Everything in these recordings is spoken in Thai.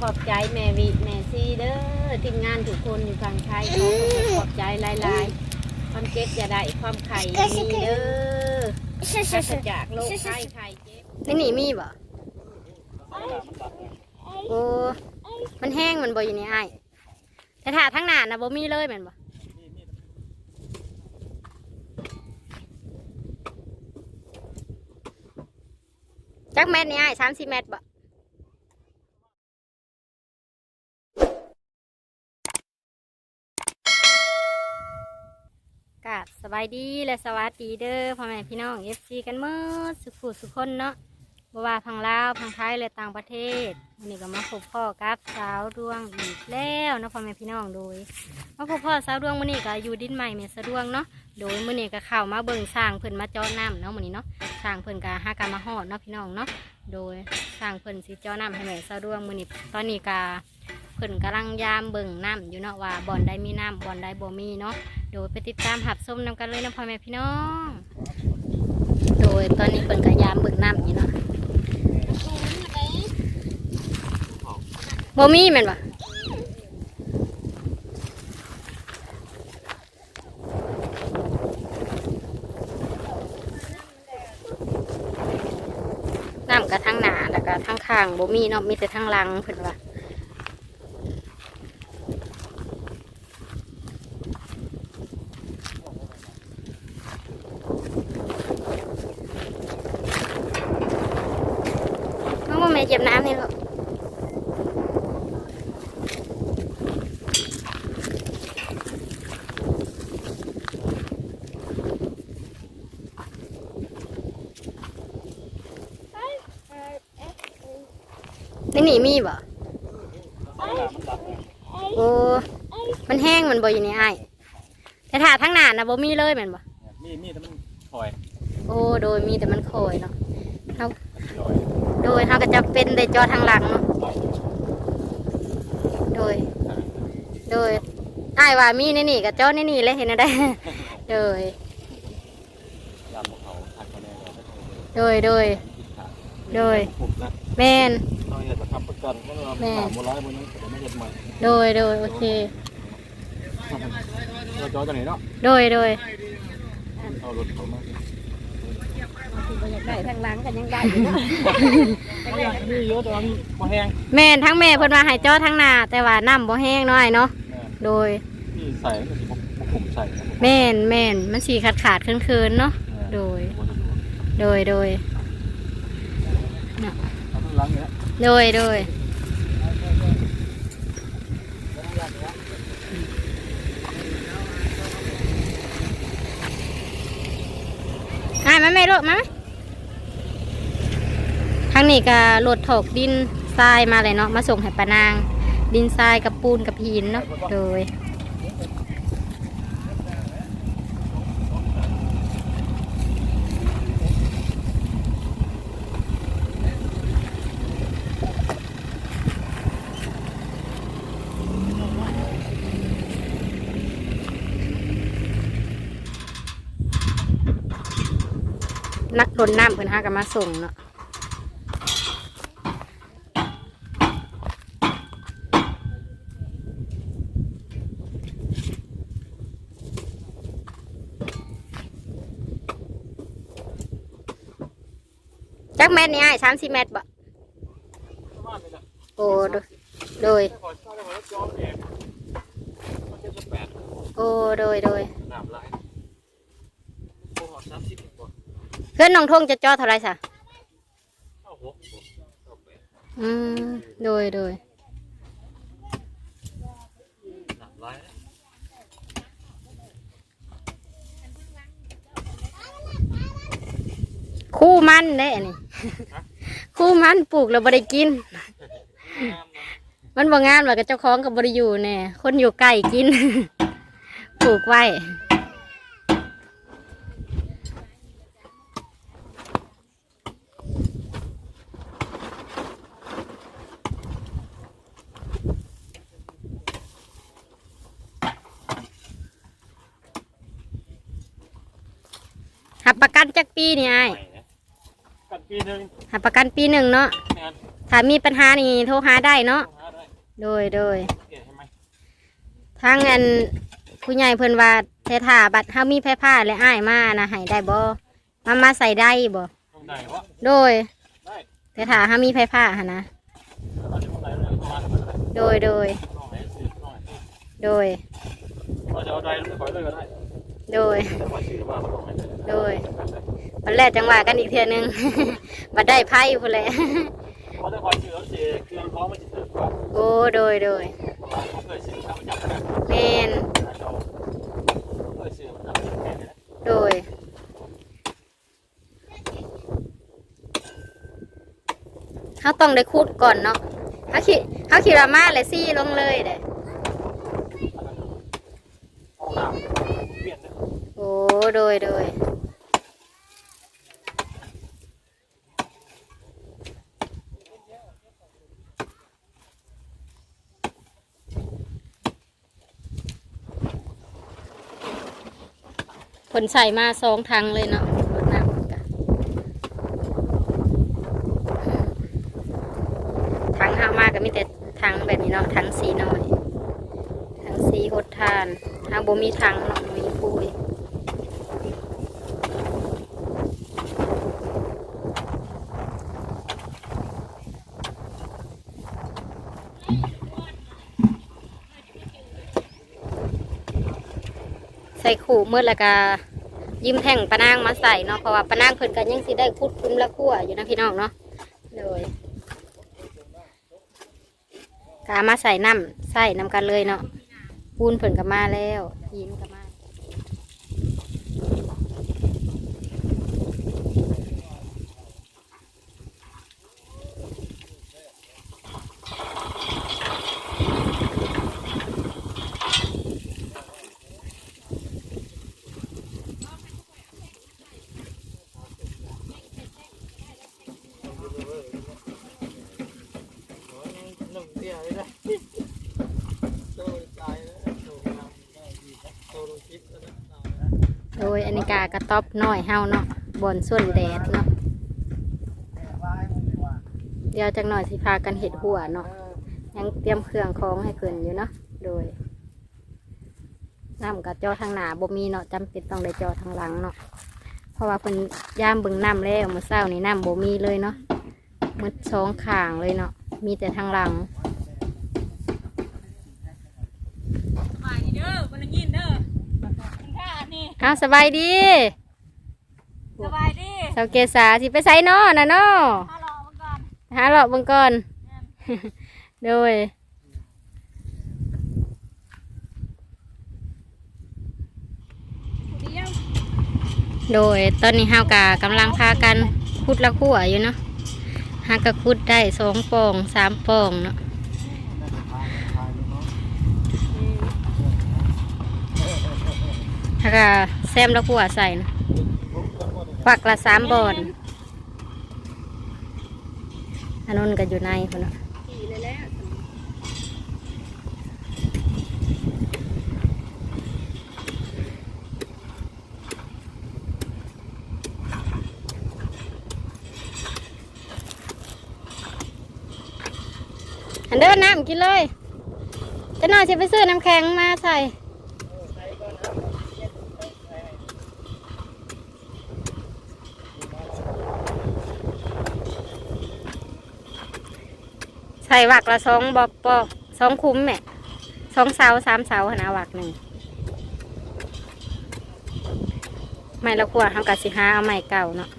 ขอบใจแม่วิแม่ซีเด้อทีมงานทุกคนอยู่ฝั่งไทยขอขอบขอบใจหลายๆ ความเจ็บจะได้ความไข่มีเด้อปราศจากโรคไข้ไข้เจ็บนี่นี่มีบ่โอ้มันแห้งมันบ่อยู่นี่ไอ้ายแต่ถ้าทั้งหน้านะบ่มีเลยแม่นบ่จักแมตนี่ไอ้สามสี่เมตรบ่ กาบสบายดีและสวัสดีเด้อพ่อแม่พี่น้อง FC กันเมื่อสุขสุขคนเนาะบว่าพังลาวพังไทยและต่างประเทศวันนี้ก็มาพบพ่อกับสาวดวงอีกแล้วเนาะพ่อแม่พี่น้องโดยมาพบพ่อสาวดวงมื้อนี้ก็อยู่ดินใหม่เมสะดวงเนาะโดยมื้อนี้ก็เข้ามาเบิ่งสร้างเพิ่นมาเจาะน้ำเนาะมื้อนี้เนาะสร้างเพิ่นก็หากามาฮอดเนาะพี่น้องเนาะโดยสร้างเพิ่นสิเจาะน้ำให้แม่สาวดวงมื้อนี้ตอนนี้ก็เพิ่นกำลังยามเบิ่งน้ำอยู่เนาะว่าบ่อนใดมีน้ำบ่อนใดบ่มีเนาะ โดยไปติดตามหับส้มนำกันเลยนะพ่อแม่พี่น้อง โดยตอนนี้เพิ่นก็ยามเบิ่งน้ำอยู่เนาะบ่มีแม่นบ่น้ำกระทั้งหนาแล้วก็ทั้งข้างบ่มีเนาะมีแต่ทั้งหลังเพิ่นว่า น้องว่าแม่เจ็บน้ำนี่ลูกนี่นี่มีบ่โอ้ มันแห้งมันบ่อยู่ในไอ้แต่ถ้าทั้งหนานะบ่มีเลยแม่นบ่มีมีแต่มันคอย โอ้ โดยมีแต่มันคอยเนาะเฮา ยโดยเฮาก็จะเป็นได้จอทางหลังเนาะโดย โดยอ้ายว่ามีในนี่ก็จอในนี่เลยเห็นได้ โดย ยามเขาทักมาแน่เลยโดย โดย โดยผมนะแม่นเราอยากจะทำประกันก็เราแม่สามโมร้อยมันนั้นแต่ไม่เห็นใหม่โดย โดย โอเค เราจอจากไหนเนาะโดย โดย เอารถเขามาบ่ อยากได้ทางหลังกันยังได้อยู่เนาะมีเยอะแต่ว่าพอแห้งแม่นทั้งแม่เพิ่นว่าให้จอทั้งหน้าแต่ว่าน้ำบ่แห้งน้อยเนาะโดยที่ใส่ก็คือผมใส่แม่นแม่นมันสีขาดขาดๆเคืนคืนๆเนาะโดยโดยโดยเอาทั้งหลังเนี่ยโดยโดย มาไม่รถมาทางนี้ก็รถถกดินทรายมาเลยเนาะมาส่งให้ปานาง ดินทรายกับปูนกับหินเนาะโดย นักรนน้ำเพิ่นหากันมาส่งเนาะจักแมตรนี่ไอ้สามสิบเมตรบ่โอ้โดยโดยโอ้โดยโดยน้ำลายโอ้สามสิบ พื่อนน้องทงจะจอเท่าไรสะเข้าหกเข้าแปดอืมโดยโดยน้ำลายคู่มันได้อันนี้คู่มันปลูกแล้วบ่ได้กิน มันบ่งามหรอกกับเจ้าของกับบริอยู่แน่คนอยู่ใกล้กิน ปลูกไว้ หับประกันจักปีนี่ไอ้ายกันปีหนึ่งหับประกันปีหนึ่งเนาะงานถ้ามีปัญหานี่โทรหาได้เนาะหาได้โดยโดยเกลียดใช่ไหมทางอันผู้ใหญ่เพิ่นว่าเทถาบัตรเฮามีไผผ้าและอ้ายมานะให้ได้บ่มามาใส่ได้บ่ตรงไหนวะโดยได้เทถาเฮามีไผผ้าหั่นนะเราจะตรงไหนเลยประมาณนั้นโดยโดยตรงไหนสื่อตรงไหนโดยเราจะเอาใดลูกขอยเลยก็ได้โดยแต่ว่าสื่อว่าตรงไหน โดยวันแรกจังหวะกันอีกเทื่อนึง บัดได้ไพ่พุ่นแหละเพราะถ้าคอยสื่อแล้วสื่อเครื่องท้องมันจะสื่อกว่าโอ้โดยโดยเขาเคยสื่อทำจับกันแมนเคยสื่อมันทำจับกันนะโดยเขาต้องได้คูดก่อนเนาะเขาขี่เขาขี่รามาเลยซี่ลงเลยเด้ห้องน้ำเปลี่ยนนะโอ้โดยโดย ผลใส่มาสองทางเลยเนาะน้ำกะทางห้ามากก็มีแต่ทางแบบนี้เนาะทางสีน้อยทางสีหดทานทางบ่มีทางเนาะมีปุยใส่ขู่มืดแล้วก็ ยิ้มแท่งปะนางมาใส่เนาะเพราะว่าปะนางเพิ่นกันยังสิได้พูดคุ้มละคั่วอยู่นะพี่น้องเนาะเลยกามาใส่น้ำใส่น้ำกันเลยเนาะปูนเพิ่นก็มาแล้วยินก็มา โดยอันนี้กากระต๊อบน้อยเฮาเนาะบนส่วนแดดเนาะเดี๋ยวจักหน่อยสิพากันเห็ดหัวเนาะยังเตรียมเครื่องของให้เพิ่นอยู่เนาะโดยน้ำกับจอทางหนาบ่มีเนาะจำเป็นต้องได้จอทางหลังเนาะเพราะว่าเพิ่นย่ามเบิ่งน้ำแล้วมื้อเช้านี้น้ำบ่มีเลยเนาะมืดสองข้างเลยเนาะมีแต่ทางหลัง สบายดีเด้อวันนี้ยินเด้อคุณ ค่านี่อ้าวสบายดีสบายดีสาวเกษาสิไปไสเนาะน่ะเนาะมารอมาก่อนหาเลาะเบิ่งก่อนโดยเดียวโดยตอนนี้เฮากะกำลังพากันขุดละขั่วอยู่เนาะหากะขุดได้สองปองสามปองเนาะ หากะแซมและขั่วใส่นะฝักละสามบอนอันนู้นก็อยู่ในคนเนะขี่เลยแล้วอันเดินน้ำกินเลยจะน่อยจะไปซื้อน้ำแข็งมาใส่ ใส่หวักละสองบอบปอสองคุ้มแม่สองเสาสามเสาหนาหวักหนึ่งไม่ละขวดทำกับสิห้าเอาใหม่เก่าเนาะ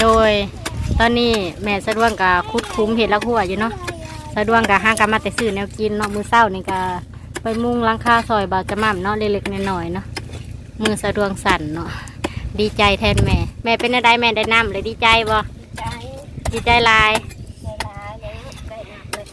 โดยตอนนี้แม่สะดวงกับคุดคุ้มเห็ดละขวดอยู่เนาะสะดวงกับห้างกันมาแต่ซื้อแนวกินเนาะมือเศร้านี่ก็ไปมุงหลังคาซอยบาจะม่ำเนาะเล็กๆน้อยๆเนาะ มือสะดวงสั่นเนาะดีใจแทนแม่ แม่เป็นอะไรแม่ได้น้ำเลยดีใจบ่ใจดีใจหลายใจร้ายแล้วได้น้ำเลย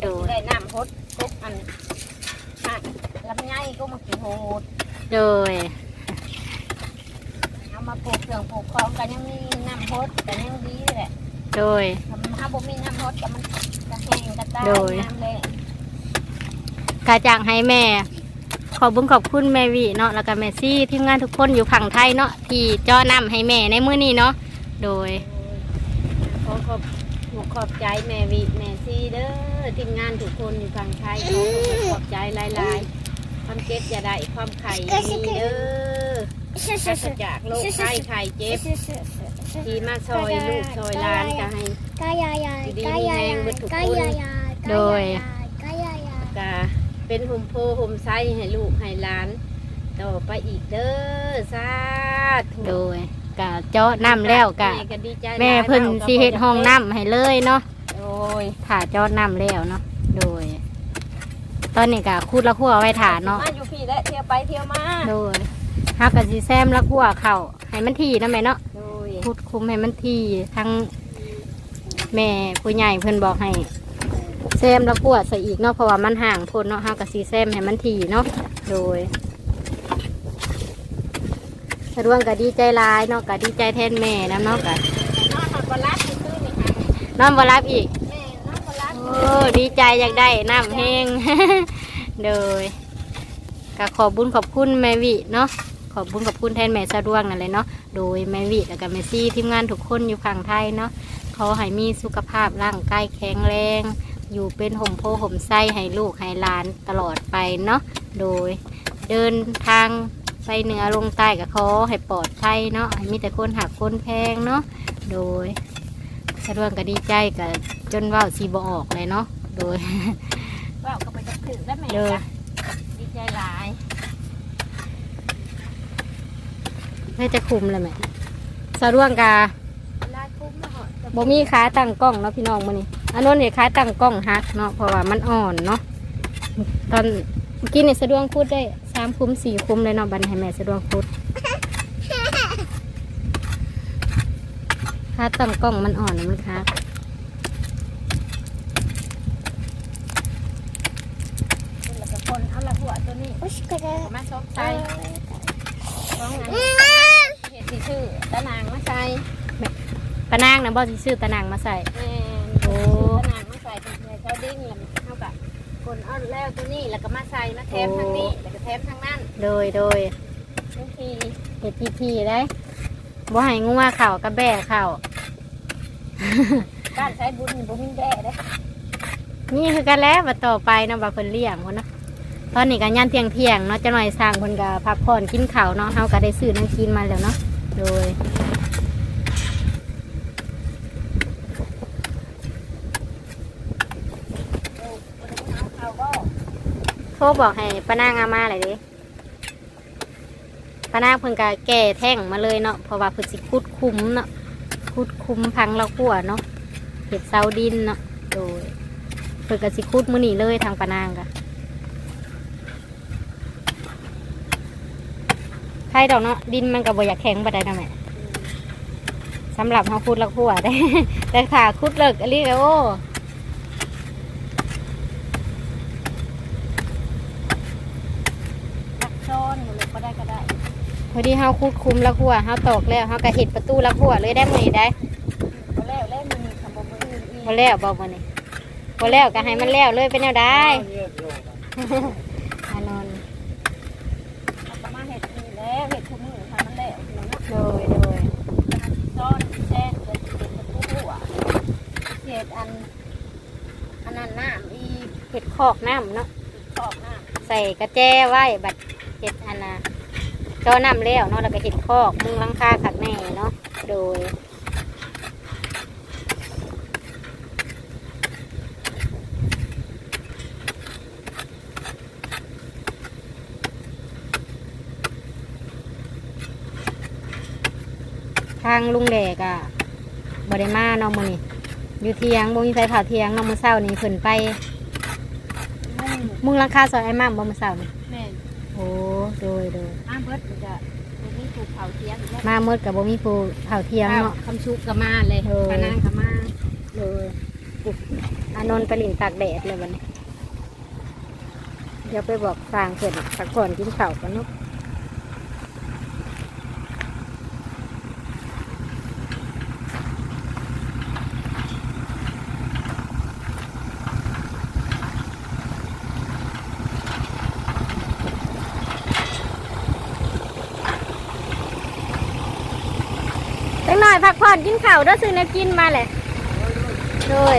โดยได้น้ำพดทุกอันอะลำไยก็มากินโหดโดยเอามาปลูกเครื่องปลูกของกันยังมีน้ำพดแต่ยังดีแหละโดย ถ้าบ่มีน้ำพดก็มันกระแห้งกระตายโดย น้ำเลยกาจ้างให้แม่ ขอบบุญขอบคุณแม่วิเนาะแล้วก็แม่ซี่ทีมงานทุกคนอยู่ฝั่งไทยเนาะที่เจ้อนำให้แม่ในมื้อนี้เนาะโดย ขอขอบขอขอบใจแม่วิแม่ซีเด้อทีมงานทุกคนอยู่ฝั่งไทยขอขอบใจหลายๆความเจ็บอย่าได้ความไข่อย่ามีเด้อปราศจากโรคไข้ไข้เจ็บที่มาซอยลูกซอยหลานก็ให้โดยกะ เป็นหุ่มโพหุ่มไส้ให้ลูกให้หลาน ต่อไปอีกเด้อสาธุโดยกะเจ้าน้ำแล้วกะแม่ก็ดีใจแม่เพิ่นสิเฮ็ดห้องน้ำให้เลยเนาะโอ้ยถ่าเจ้าน้ำแล้วเนาะโดย ตอนนี้กะคูดละขั้วไว้ถ่าเนาะมาอยู่พี่และเที่ยวไปเที่ยวมาโดยฮักกะสิแซมละขั้วเข่าให้มันทีนะแม่เนาะ โดย พูดคุมให้มันทีทั้งแม่ผู้ใหญ่เพิ่นบอกให้ แซมและขั้วใส่อีกเนาะเพราะว่ามันห่างพ้นเนาะฮักกะสิแซมให้มันทีเนาะโดยสะดวงกะดีใจร้ายเนาะกะดีใจแทนแม่นะเนาะกะนอนหอดบลักซื้อนี่ค่ะน้องบรับอีกแม่นอนบลักโอ้ดีใจอยากได้น้ำแห้งโดยก็ขอบุญขอบคุณแม่วิเนาะขอบบุญขอบคุณแทนแม่สะดวงนั่นเลยเนาะโดยแม่วิแล้วก็แม่ซี่ทีมงานทุกคนอยู่ฝั่งไทยเนาะขอให้มีสุขภาพร่างกายแข็งแรง อยู่เป็นห่มโพห่มไส้ให้ลูกให้หลานตลอดไปเนาะโดยเดินทางไปเหนือลงใต้ก็ขอให้ปลอดภัยเนาะให้มีแต่คนหักคนแพงเนาะโดยสะดวงก็ดีใจกับจนเว่าสีบออกเลยเนาะโดยว่าก็ไปจับถือได้แม่เด้อจ้ะดีใจหลายน่าจะคุมเลยไหมสะดวงกาลายคุ้มมาหอดบ่มีขาตั้งกล้องเนาะพี่น้องมื้อนี้ อันนู้นเนี่ยขาตั้งกล้องฮักเนาะเพราะว่ามันอ่อนเนาะตอนเมื่อกี้เนี่ยสะดวงพูดได้สามคุ้มสี่คุ้มเลยเนาะบันให้แม่สะดวงพูดขาตั้งกล้องมันอ่อนมันคักแล้วก็คนเอาละหัวตัวนี้เอามาซบใส่สองอันเห็ดสีชื่อตะนางมาใส่ตะนางนะบ่สิซื้อตะนางมาใส่แม่นโอ้ ดิ้งแล้วเท่ากับคนเอาแล้วตัวนี้แล้วก็มาใส่มาแถมทางนี้แล้วก็แถมทางนั้นโดยโดยบางทีเห็ดพี่พี่ได้บ่ให้งัวเข่ากับแบ่เข่าการใช้บุญบุญแด่ได้นี่คือกันแล้วมาต่อไปเนาะว่าเพิ่นเลี้ยงคนนะตอนนี้ก็ย่านเที่ยงเที่ยงเนาะจะหน่อยสร้างเพิ่นก็พักผ่อนกินข้าวเนาะเฮาก็ได้ซื้อน้ำกินมาแล้วเนาะโดย เขาก็ โทรบอกให้ป้านางอามาเลยดิป้านางเพิ่นก็แก่แท่งมาเลยเนาะเพราะว่าเพิ่นสิคุดคุ้มเนาะคุดคุ้มพังละกัวเนาะเห็ดเซาดินเนาะโดยเพิ่นก็สิคุดมื้อนี้เลยทางป้านางก็ใครดอกเนาะดินมันก็บ่อยากแข็งปานใดนะแม่สำหรับเฮาคุดละกัวได้ แต่ถ้าคุดเลิกอันนี้ก็โอ้ รักซ้อนหมดเลยก็ได้ก็ได้ พ อดีเฮาคุดคุมละกัวเฮาตอกแล้วเฮาก็เห็ดประตูละกัวเลยได้มื้อนี้ได้ก็แล้วแล้วมันมีคำบอกมืออื่นอีกบ่แล้วบ่มื้อนี้บ่แล้วก็ให้มันแล้วเลยเป็นแนวใดอานอนเอาประมาณเห็ดนี่แล้วเห็ดทุกมือทำมันแล้วเนาะโดยโดยซ้อนแช่เลยเป็นประตูหัวเห็ดอันอันนั้นน้ำอีกเห็ดคอกน้ำเนาะขอบน้ใส่กระแจไว้บัดเห็ดอันน่ะ อน้ำแล้วเนาะแล้วก็เห็ดคอกมุงหลังคาขักแน่เนาะโดยทางลุงแดกอะบไดมาเนาะมื้อนี้อยู่เทียงบ่มีไฟเผาเทียงเนาะมื้อเช้านี้เพิ่นไปำมุ่งมุงหลังคาซอยไอ้มั่มบ่มื้อเช้านี่แม่นโอ้โดยโดยมาเบิดมันจะมันมีถูก เผาเทียมอีกแล้วมาเมื่อกับบ่มีผู้เผาเทียงเนาะคำชุกก็มาเลยเออปานางก็มาเลยอานนท์ไปหลินตากแดดเลยวันนี้เดี๋ยวไปบอกสร้างเสร็จพักผ่อนกินข้าวกันเนาะ น้ อนกินข้าวเด้อซื้อแนวกินมาแหละโดย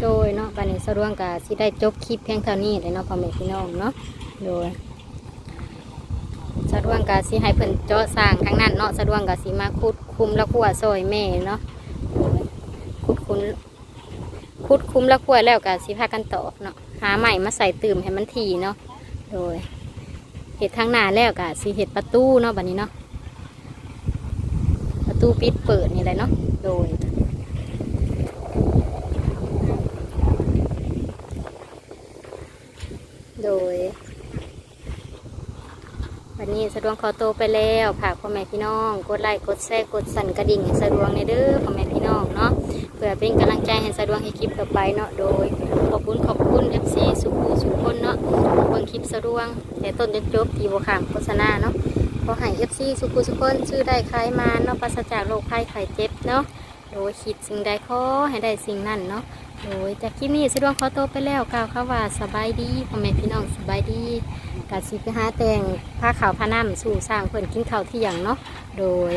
โดยเนาะปานนี้ สะดวงกะสิได้จบคลิปเพียงเท่านี้เลยเนาะพ่อแม่พี่น้องเนาะโดยสะดวงกะสิให้เพิ่นเจาะสร้างทางนั้นเนาะสะดวงกะสิมาคุดคุมและขัวซอยแม่เนาะคุดคุมคุดคุมและขัวแล้วกะสิพากันตอกเนาะหาใหม่มาใส่ตื่มให้มันทีเนาะโดยเห็ดทางหน้าแล้วกะสิเห็ดประตูเนาะบัดนี้เนาะประตูปิดเปิดนี่แหละเนาะโดย โดย วันนี้ สะดวงขอโตวไปแล้วฝากพ่อแม่พี่น้อง กดไลค์ กดแชร์ กดสั่นกระดิ่งให้สะดวงในเด้อพ่อแม่พี่น้องเนาะ เพื่อเป็นกำลังใจให้สะดวงให้คลิปต่อไปเนาะ โดย ขอบคุณขอบคุณ FC สุขูสุขคนเนาะเบิ่งคลิปสะดวง แต่ต้นจนจบที่บขามโฆษณาเนาะขอให้ FC สุขูสุขคนชื่อได้คล้ายมาเนาะปราศจากโรคภัยไข้เจ็บเนาะ โดยคิดสิ่งใดขอให้ได้สิ่งนั้นเนาะ โดยจากคลิปนี้สิดวกขอตัวไปแล้วกล่าวคำว่าสบายดีพ่อแม่พี่น้องสบายดีกัดสิไปหาแต่งผ้าขาวผ้าน้ำสู่สร้างเพื่อนกินข้าวที่ยงเนาะโดย